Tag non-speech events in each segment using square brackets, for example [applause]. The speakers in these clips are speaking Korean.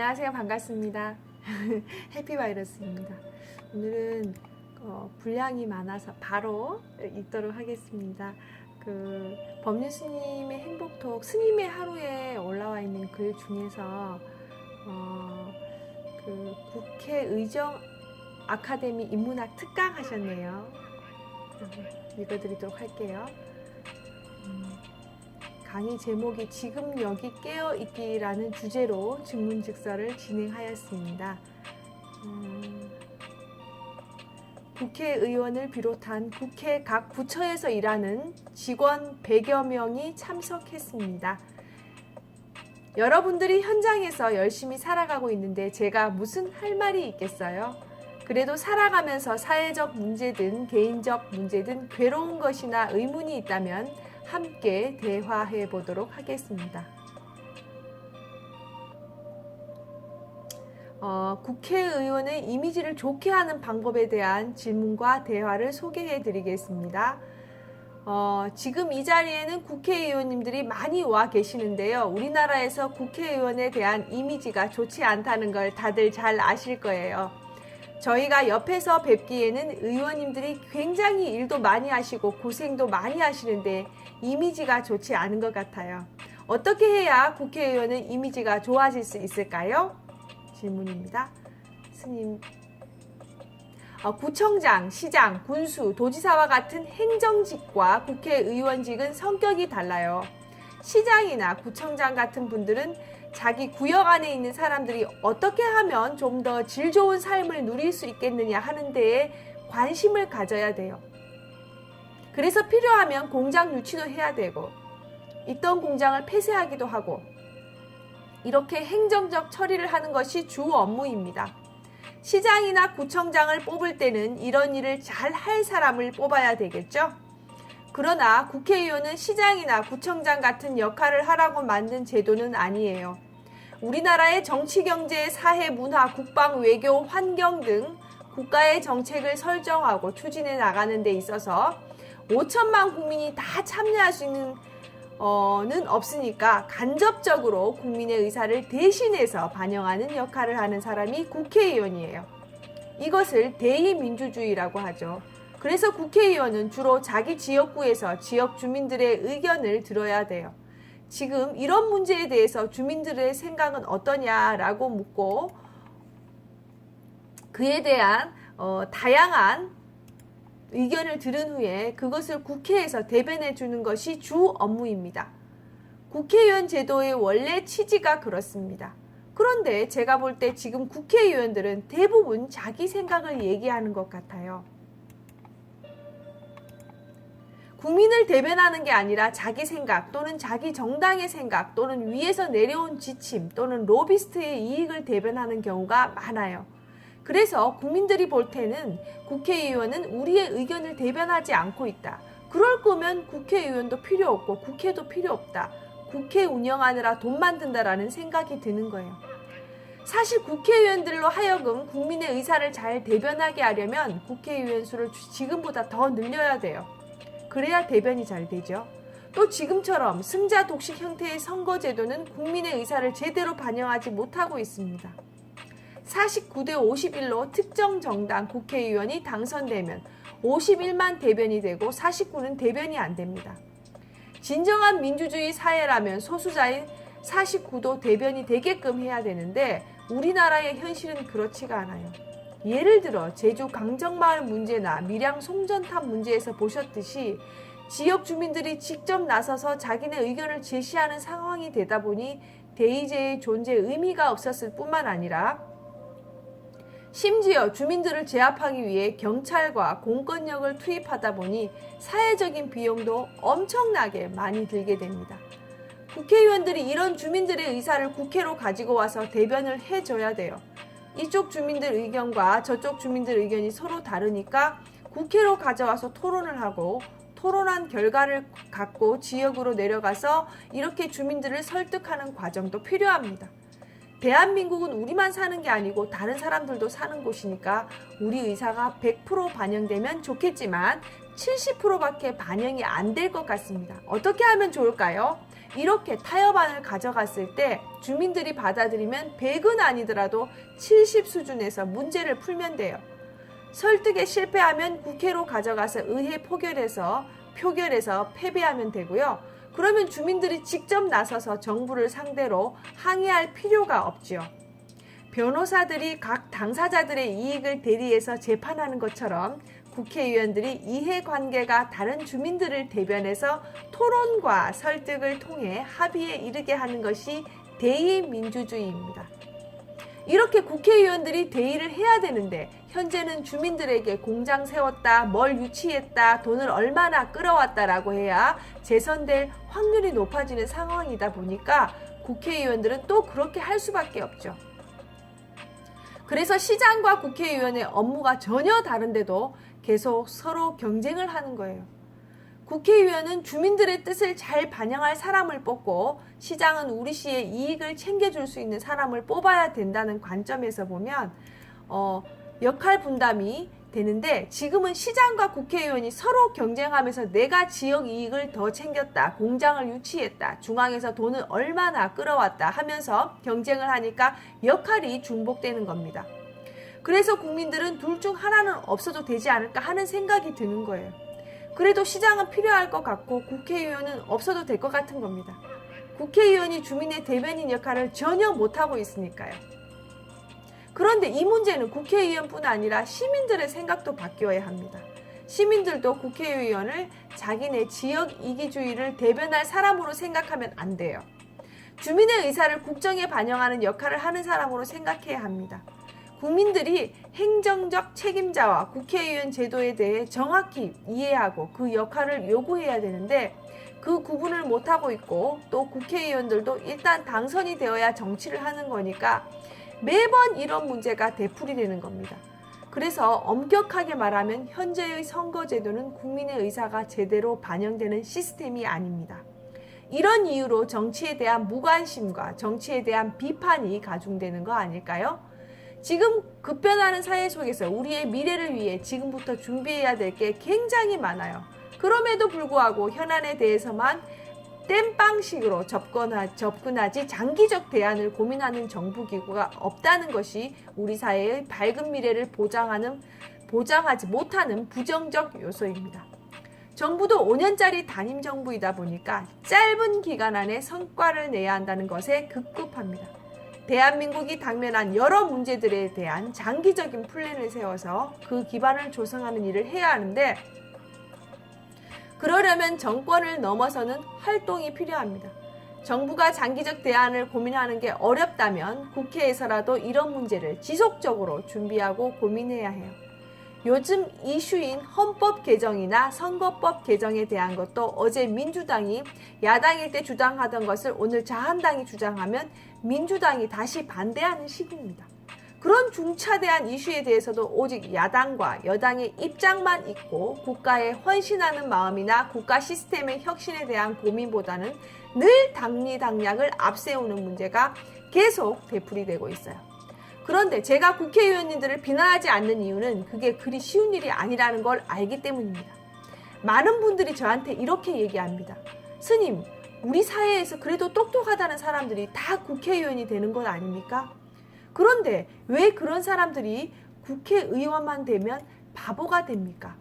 안녕하세요. 반갑습니다. [laughs] 해피바이러스입니다. 오늘은 어, 분량이 많아서 바로 읽도록 하겠습니다. 그 법률 스님의 행복톡 스님의 하루에 올라와 있는 글 중에서 어, 그 국회 의정 아카데미 인문학 특강 하셨네요. 읽어드리도록 할게요. 음, 강의 제목이 지금 여기 깨어 있기라는 주제로 증문즉서를 진행하였습니다. 음, 국회의원을 비롯한 국회 각 부처에서 일하는 직원 100여 명이 참석했습니다. 여러분들이 현장에서 열심히 살아가고 있는데 제가 무슨 할 말이 있겠어요? 그래도 살아가면서 사회적 문제든 개인적 문제든 괴로운 것이나 의문이 있다면 함께 대화해 보도록 하겠습니다. 어, 국회의원의 이미지를 좋게 하는 방법에 대한 질문과 대화를 소개해 드리겠습니다. 어, 지금 이 자리에는 국회의원님들이 많이 와 계시는데요. 우리나라에서 국회의원에 대한 이미지가 좋지 않다는 걸 다들 잘 아실 거예요. 저희가 옆에서 뵙기에는 의원님들이 굉장히 일도 많이 하시고 고생도 많이 하시는데 이미지가 좋지 않은 것 같아요. 어떻게 해야 국회의원은 이미지가 좋아질 수 있을까요? 질문입니다. 스님. 어, 구청장, 시장, 군수, 도지사와 같은 행정직과 국회의원직은 성격이 달라요. 시장이나 구청장 같은 분들은 자기 구역 안에 있는 사람들이 어떻게 하면 좀 더 질 좋은 삶을 누릴 수 있겠느냐 하는 데에 관심을 가져야 돼요. 그래서 필요하면 공장 유치도 해야 되고, 있던 공장을 폐쇄하기도 하고, 이렇게 행정적 처리를 하는 것이 주 업무입니다. 시장이나 구청장을 뽑을 때는 이런 일을 잘 할 사람을 뽑아야 되겠죠? 그러나 국회의원은 시장이나 구청장 같은 역할을 하라고 만든 제도는 아니에요. 우리나라의 정치, 경제, 사회, 문화, 국방, 외교, 환경 등 국가의 정책을 설정하고 추진해 나가는 데 있어서 5천만 국민이 다 참여할 수 있는 어는 없으니까 간접적으로 국민의 의사를 대신해서 반영하는 역할을 하는 사람이 국회의원이에요. 이것을 대의민주주의라고 하죠. 그래서 국회의원은 주로 자기 지역구에서 지역 주민들의 의견을 들어야 돼요. 지금 이런 문제에 대해서 주민들의 생각은 어떠냐라고 묻고 그에 대한 어, 다양한 의견을 들은 후에 그것을 국회에서 대변해 주는 것이 주 업무입니다. 국회의원 제도의 원래 취지가 그렇습니다. 그런데 제가 볼 때 지금 국회의원들은 대부분 자기 생각을 얘기하는 것 같아요. 국민을 대변하는 게 아니라 자기 생각 또는 자기 정당의 생각 또는 위에서 내려온 지침 또는 로비스트의 이익을 대변하는 경우가 많아요. 그래서 국민들이 볼 때는 국회의원은 우리의 의견을 대변하지 않고 있다. 그럴 거면 국회의원도 필요 없고 국회도 필요 없다. 국회 운영하느라 돈 만 든다라는 생각이 드는 거예요. 사실 국회의원들로 하여금 국민의 의사를 잘 대변하게 하려면 국회의원 수를 지금보다 더 늘려야 돼요. 그래야 대변이 잘 되죠. 또 지금처럼 승자 독식 형태의 선거제도는 국민의 의사를 제대로 반영하지 못하고 있습니다. 49대 51로 특정 정당 국회의원이 당선되면 51만 대변이 되고 49는 대변이 안 됩니다. 진정한 민주주의 사회라면 소수자인 49도 대변이 되게끔 해야 되는데 우리나라의 현실은 그렇지가 않아요. 예를 들어 제주 강정마을 문제나 밀양 송전탑 문제에서 보셨듯이 지역 주민들이 직접 나서서 자기네 의견을 제시하는 상황이 되다 보니 대의제의 존재 의미가 없었을 뿐만 아니라 심지어 주민들을 제압하기 위해 경찰과 공권력을 투입하다 보니 사회적인 비용도 엄청나게 많이 들게 됩니다. 국회의원들이 이런 주민들의 의사를 국회로 가지고 와서 대변을 해줘야 돼요. 이쪽 주민들 의견과 저쪽 주민들 의견이 서로 다르니까 국회로 가져와서 토론을 하고 토론한 결과를 갖고 지역으로 내려가서 이렇게 주민들을 설득하는 과정도 필요합니다. 대한민국은 우리만 사는 게 아니고 다른 사람들도 사는 곳이니까 우리 의사가 100% 반영되면 좋겠지만 70%밖에 반영이 안 될 것 같습니다. 어떻게 하면 좋을까요? 이렇게 타협안을 가져갔을 때 주민들이 받아들이면 100은 아니더라도 70 수준에서 문제를 풀면 돼요. 설득에 실패하면 국회로 가져가서 의회 포결해서 표결해서 패배하면 되고요. 그러면 주민들이 직접 나서서 정부를 상대로 항의할 필요가 없지요. 변호사들이 각 당사자들의 이익을 대리해서 재판하는 것처럼 국회의원들이 이해관계가 다른 주민들을 대변해서 토론과 설득을 통해 합의에 이르게 하는 것이 대의민주주의입니다. 이렇게 국회의원들이 대의를 해야 되는데 현재는 주민들에게 공장 세웠다, 뭘 유치했다, 돈을 얼마나 끌어왔다라고 해야 재선될 확률이 높아지는 상황이다 보니까 국회의원들은 또 그렇게 할 수밖에 없죠. 그래서 시장과 국회의원의 업무가 전혀 다른데도 계속 서로 경쟁을 하는 거예요. 국회의원은 주민들의 뜻을 잘 반영할 사람을 뽑고 시장은 우리 시의 이익을 챙겨줄 수 있는 사람을 뽑아야 된다는 관점에서 보면 어, 역할 분담이 되는데 지금은 시장과 국회의원이 서로 경쟁하면서 내가 지역 이익을 더 챙겼다, 공장을 유치했다, 중앙에서 돈을 얼마나 끌어왔다 하면서 경쟁을 하니까 역할이 중복되는 겁니다. 그래서 국민들은 둘 중 하나는 없어도 되지 않을까 하는 생각이 드는 거예요. 그래도 시장은 필요할 것 같고 국회의원은 없어도 될 것 같은 겁니다. 국회의원이 주민의 대변인 역할을 전혀 못하고 있으니까요. 그런데 이 문제는 국회의원뿐 아니라 시민들의 생각도 바뀌어야 합니다. 시민들도 국회의원을 자기네 지역 이기주의를 대변할 사람으로 생각하면 안 돼요. 주민의 의사를 국정에 반영하는 역할을 하는 사람으로 생각해야 합니다. 국민들이 행정적 책임자와 국회의원 제도에 대해 정확히 이해하고 그 역할을 요구해야 되는데 그 구분을 못하고 있고 또 국회의원들도 일단 당선이 되어야 정치를 하는 거니까 매번 이런 문제가 되풀이 되는 겁니다. 그래서 엄격하게 말하면 현재의 선거제도는 국민의 의사가 제대로 반영되는 시스템이 아닙니다. 이런 이유로 정치에 대한 무관심과 정치에 대한 비판이 가중되는 거 아닐까요? 지금 급변하는 사회 속에서 우리의 미래를 위해 지금부터 준비해야 될 게 굉장히 많아요. 그럼에도 불구하고 현안에 대해서만 땜빵식으로 접근하, 접근하지 장기적 대안을 고민하는 정부기구가 없다는 것이 우리 사회의 밝은 미래를 보장하는, 보장하지 못하는 부정적 요소입니다. 정부도 5년짜리 단임 정부이다 보니까 짧은 기간 안에 성과를 내야 한다는 것에 급급합니다. 대한민국이 당면한 여러 문제들에 대한 장기적인 플랜을 세워서 그 기반을 조성하는 일을 해야 하는데 그러려면 정권을 넘어서는 활동이 필요합니다. 정부가 장기적 대안을 고민하는 게 어렵다면 국회에서라도 이런 문제를 지속적으로 준비하고 고민해야 해요. 요즘 이슈인 헌법 개정이나 선거법 개정에 대한 것도 어제 민주당이 야당일 때 주장하던 것을 오늘 자한당이 주장하면 민주당이 다시 반대하는 시기입니다. 그런 중차대한 이슈에 대해서도 오직 야당과 여당의 입장만 있고 국가에 헌신하는 마음이나 국가 시스템의 혁신에 대한 고민보다는 늘 당리당략을 앞세우는 문제가 계속 되풀이되고 있어요. 그런데 제가 국회의원님들을 비난하지 않는 이유는 그게 그리 쉬운 일이 아니라는 걸 알기 때문입니다. 많은 분들이 저한테 이렇게 얘기합니다. 스님, 우리 사회에서 그래도 똑똑하다는 사람들이 다 국회의원이 되는 건 아닙니까? 그런데 왜 그런 사람들이 국회의원만 되면 바보가 됩니까?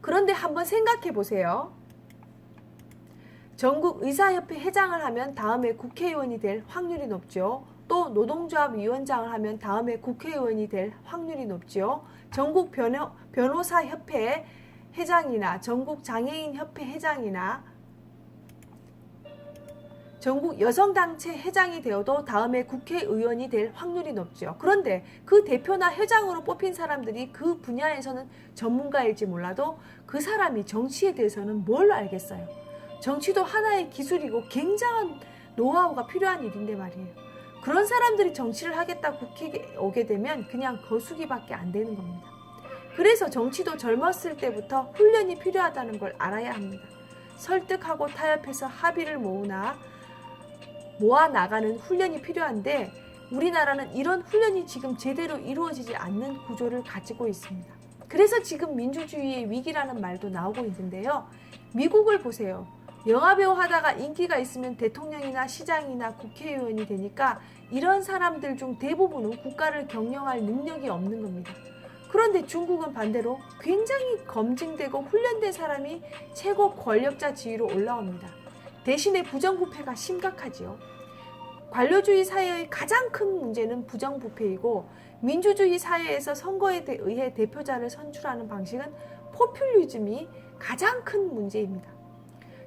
그런데 한번 생각해 보세요. 전국 의사협회 회장을 하면 다음에 국회의원이 될 확률이 높죠. 또 노동조합 위원장을 하면 다음에 국회의원이 될 확률이 높죠. 전국 변호, 변호사협회 회장이나 전국 장애인협회 회장이나 전국 여성단체 회장이 되어도 다음에 국회의원이 될 확률이 높죠. 그런데 그 대표나 회장으로 뽑힌 사람들이 그 분야에서는 전문가일지 몰라도 그 사람이 정치에 대해서는 뭘 알겠어요. 정치도 하나의 기술이고 굉장한 노하우가 필요한 일인데 말이에요. 그런 사람들이 정치를 하겠다 국회에 오게 되면 그냥 거수기밖에 안 되는 겁니다. 그래서 정치도 젊었을 때부터 훈련이 필요하다는 걸 알아야 합니다. 설득하고 타협해서 합의를 모으나 모아 나가는 훈련이 필요한데 우리나라는 이런 훈련이 지금 제대로 이루어지지 않는 구조를 가지고 있습니다. 그래서 지금 민주주의의 위기라는 말도 나오고 있는데요. 미국을 보세요. 영화배우 하다가 인기가 있으면 대통령이나 시장이나 국회의원이 되니까 이런 사람들 중 대부분은 국가를 경영할 능력이 없는 겁니다. 그런데 중국은 반대로 굉장히 검증되고 훈련된 사람이 최고 권력자 지위로 올라옵니다. 대신에 부정부패가 심각하지요. 관료주의 사회의 가장 큰 문제는 부정부패이고 민주주의 사회에서 선거에 대- 의해 대표자를 선출하는 방식은 포퓰리즘이 가장 큰 문제입니다.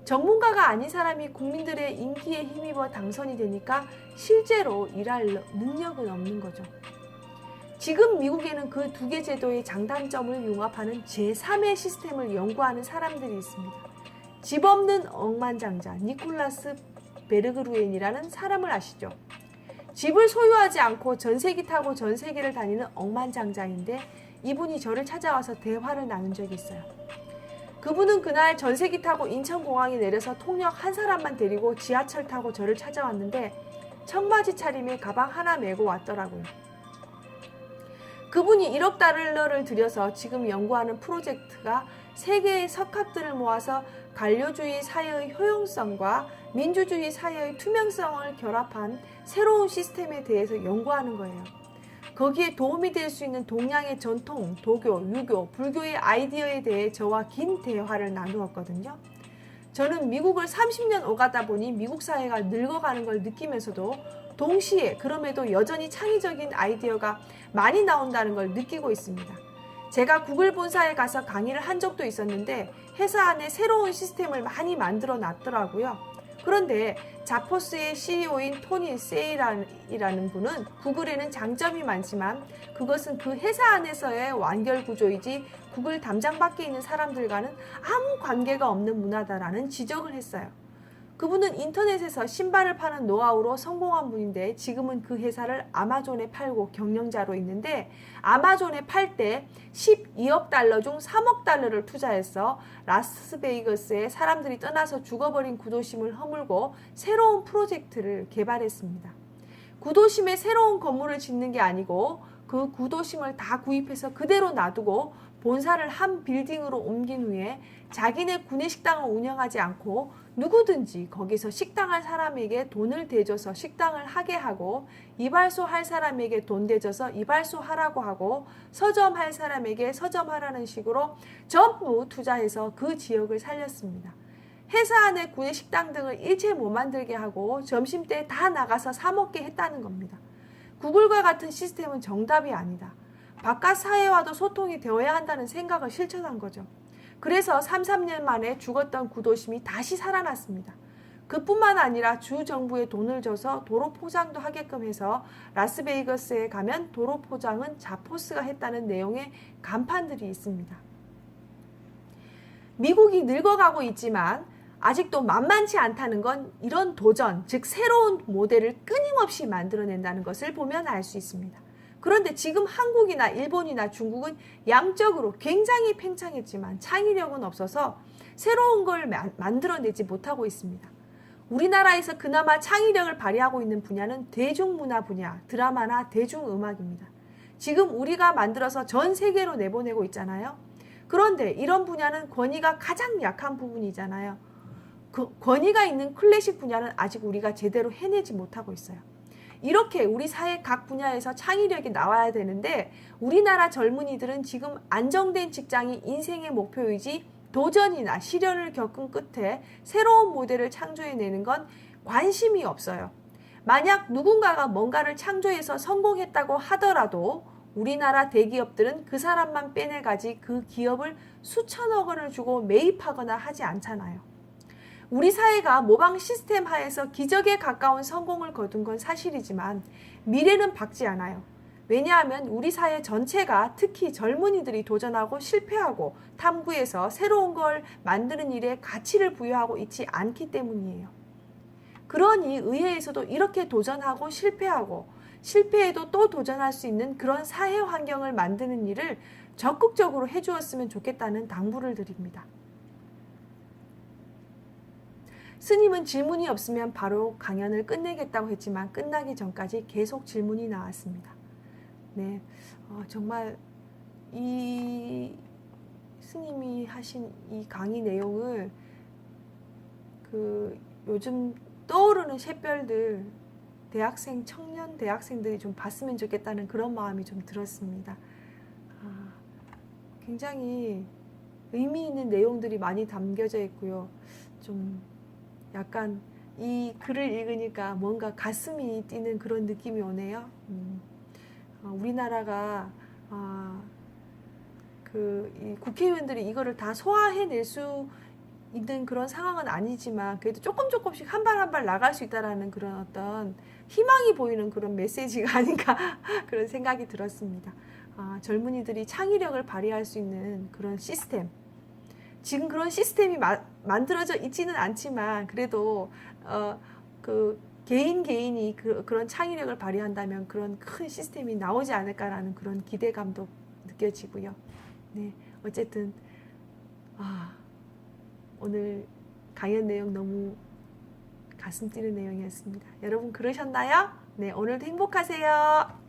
전문가가 아닌 사람이 국민들의 인기에 힘입어 당선이 되니까 실제로 일할 능력은 없는 거죠. 지금 미국에는 그 두 개 제도의 장단점을 융합하는 제3의 시스템을 연구하는 사람들이 있습니다. 집 없는 억만장자 니콜라스 베르그루엔이라는 사람을 아시죠? 집을 소유하지 않고 전세기 타고 전 세계를 다니는 억만장자인데 이분이 저를 찾아와서 대화를 나눈 적이 있어요. 그분은 그날 전세기 타고 인천공항에 내려서 통역 한 사람만 데리고 지하철 타고 저를 찾아왔는데 청바지 차림에 가방 하나 메고 왔더라고요. 그분이 1억 달러를 들여서 지금 연구하는 프로젝트가 세계의 석학들을 모아서 관료주의 사회의 효용성과 민주주의 사회의 투명성을 결합한 새로운 시스템에 대해서 연구하는 거예요. 거기에 도움이 될 수 있는 동양의 전통, 도교, 유교, 불교의 아이디어에 대해 저와 긴 대화를 나누었거든요. 저는 미국을 30년 오가다 보니 미국 사회가 늙어가는 걸 느끼면서도 동시에 그럼에도 여전히 창의적인 아이디어가 많이 나온다는 걸 느끼고 있습니다. 제가 구글 본사에 가서 강의를 한 적도 있었는데 회사 안에 새로운 시스템을 많이 만들어 놨더라고요. 그런데 자포스의 CEO인 토니 세이라는 분은 구글에는 장점이 많지만 그것은 그 회사 안에서의 완결 구조이지 구글 담장 밖에 있는 사람들과는 아무 관계가 없는 문화다라는 지적을 했어요. 그분은 인터넷에서 신발을 파는 노하우로 성공한 분인데 지금은 그 회사를 아마존에 팔고 경영자로 있는데 아마존에 팔 때 12억 달러 중 3억 달러를 투자해서 라스베이거스에 사람들이 떠나서 죽어버린 구도심을 허물고 새로운 프로젝트를 개발했습니다. 구도심에 새로운 건물을 짓는 게 아니고 그 구도심을 다 구입해서 그대로 놔두고 본사를 한 빌딩으로 옮긴 후에 자기네 구내식당을 운영하지 않고 누구든지 거기서 식당할 사람에게 돈을 대줘서 식당을 하게 하고 이발소 할 사람에게 돈 대줘서 이발소 하라고 하고 서점 할 사람에게 서점 하라는 식으로 전부 투자해서 그 지역을 살렸습니다. 회사 안에 구내 식당 등을 일체 못 만들게 하고 점심때 다 나가서 사 먹게 했다는 겁니다. 구글과 같은 시스템은 정답이 아니다. 바깥 사회와도 소통이 되어야 한다는 생각을 실천한 거죠. 그래서 3, 3년 만에 죽었던 구도심이 다시 살아났습니다. 그뿐만 아니라 주 정부에 돈을 줘서 도로 포장도 하게끔 해서 라스베이거스에 가면 도로 포장은 자포스가 했다는 내용의 간판들이 있습니다. 미국이 늙어가고 있지만 아직도 만만치 않다는 건 이런 도전, 즉 새로운 모델을 끊임없이 만들어낸다는 것을 보면 알 수 있습니다. 그런데 지금 한국이나 일본이나 중국은 양적으로 굉장히 팽창했지만 창의력은 없어서 새로운 걸 마- 만들어내지 못하고 있습니다. 우리나라에서 그나마 창의력을 발휘하고 있는 분야는 대중문화 분야, 드라마나 대중음악입니다. 지금 우리가 만들어서 전 세계로 내보내고 있잖아요. 그런데 이런 분야는 권위가 가장 약한 부분이잖아요. 그 권위가 있는 클래식 분야는 아직 우리가 제대로 해내지 못하고 있어요. 이렇게 우리 사회 각 분야에서 창의력이 나와야 되는데 우리나라 젊은이들은 지금 안정된 직장이 인생의 목표이지 도전이나 시련을 겪은 끝에 새로운 모델을 창조해내는 건 관심이 없어요. 만약 누군가가 뭔가를 창조해서 성공했다고 하더라도 우리나라 대기업들은 그 사람만 빼내가지 그 기업을 수천억 원을 주고 매입하거나 하지 않잖아요. 우리 사회가 모방 시스템 하에서 기적에 가까운 성공을 거둔 건 사실이지만 미래는 밝지 않아요. 왜냐하면 우리 사회 전체가 특히 젊은이들이 도전하고 실패하고 탐구해서 새로운 걸 만드는 일에 가치를 부여하고 있지 않기 때문이에요. 그러니 의회에서도 이렇게 도전하고 실패하고 실패해도 또 도전할 수 있는 그런 사회 환경을 만드는 일을 적극적으로 해주었으면 좋겠다는 당부를 드립니다. 스님은 질문이 없으면 바로 강연을 끝내겠다고 했지만 끝나기 전까지 계속 질문이 나왔습니다. 네, 어, 정말 이 스님이 하신 이 강의 내용을 그 요즘 떠오르는 샛별들 대학생 청년 대학생들이 좀 봤으면 좋겠다는 그런 마음이 좀 들었습니다. 아, 굉장히 의미 있는 내용들이 많이 담겨져 있고요. 좀 약간 이 글을 읽으니까 뭔가 가슴이 뛰는 그런 느낌이 오네요. 음, 어, 우리나라가 아, 그이 국회의원들이 이거를 다 소화해낼 수 있는 그런 상황은 아니지만 그래도 조금 조금씩 한 발 한 발 나갈 수 있다라는 그런 어떤 희망이 보이는 그런 메시지가 [laughs] 아닌가 [laughs] 그런 생각이 들었습니다. 아, 젊은이들이 창의력을 발휘할 수 있는 그런 시스템. 지금 그런 시스템이 마, 만들어져 있지는 않지만 그래도 어, 그 개인 개인이 그, 그런 창의력을 발휘한다면 그런 큰 시스템이 나오지 않을까라는 그런 기대감도 느껴지고요. 네, 어쨌든 아, 오늘 강연 내용 너무 가슴 뛰는 내용이었습니다. 여러분 그러셨나요? 네, 오늘도 행복하세요.